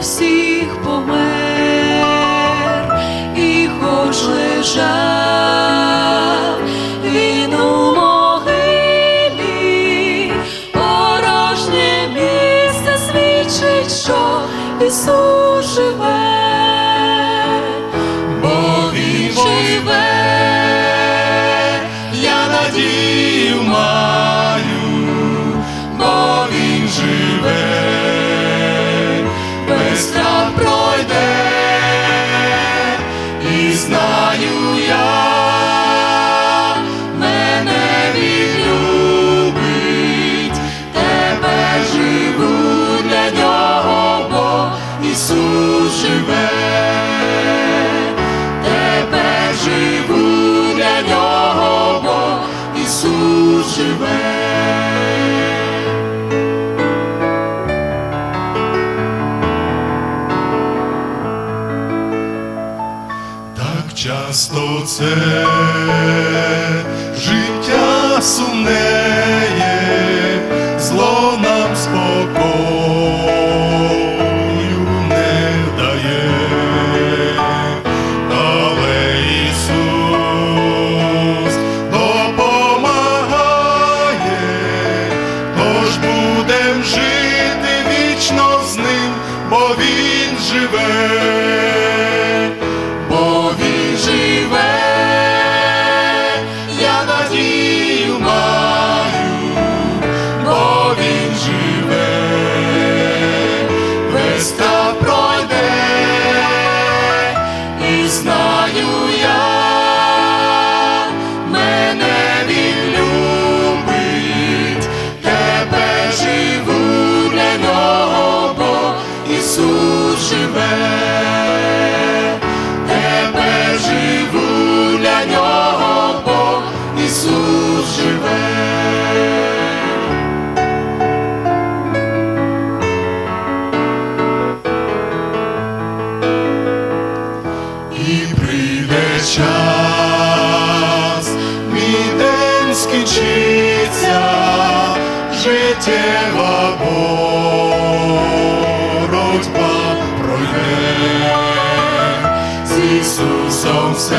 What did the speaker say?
всіх помер, і хоч лежав він у могилі, порожнє місце свідчить, що Ісус живе, бо він живе. Ісус живе, тебе живу для нього, бо Ісус живе. Так часто це жити вічно з ним, бо Він живе. Ісус живе. Тебе живу для нього, бо Ісус живе. І прийде час, мій день скінчиться, життєва боротьба Ісусом все